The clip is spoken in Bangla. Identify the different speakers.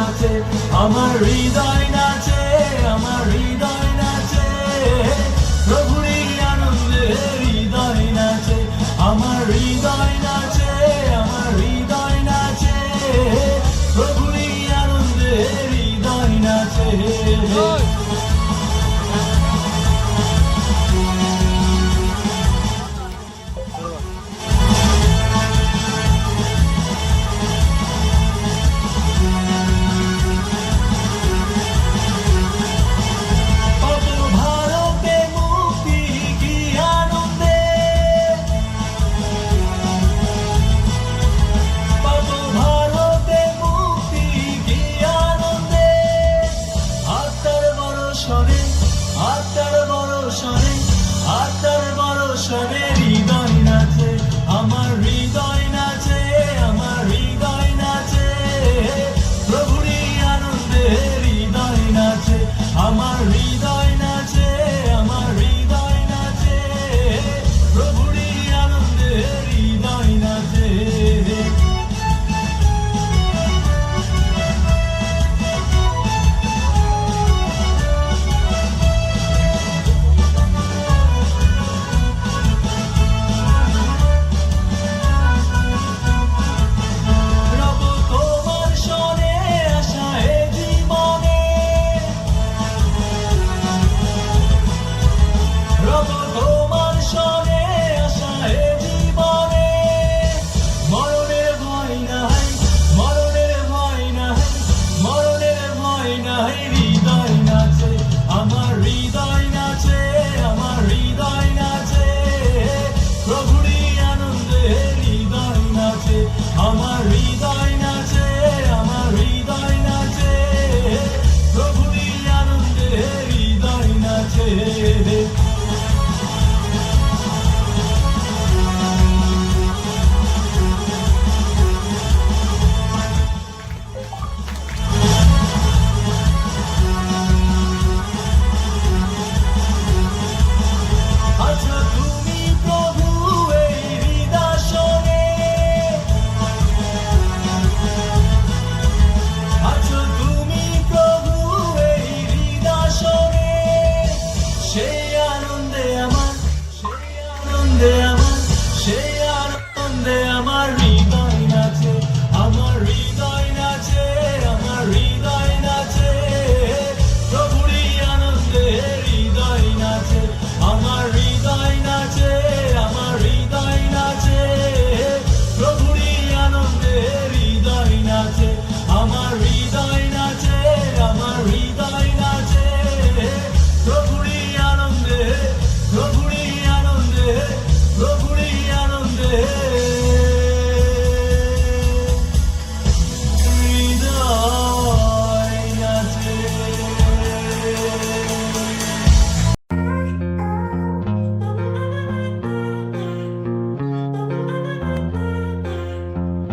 Speaker 1: নাচে, আমার হৃদয় নাচে, আমার হৃদয় নাচে। প্রভুরই আনন্দে হৃদয় নাচে, আমার হৃদয় নাচে, আমার হৃদয় নাচে। প্রভুরই আনন্দে হৃদয় নাচে।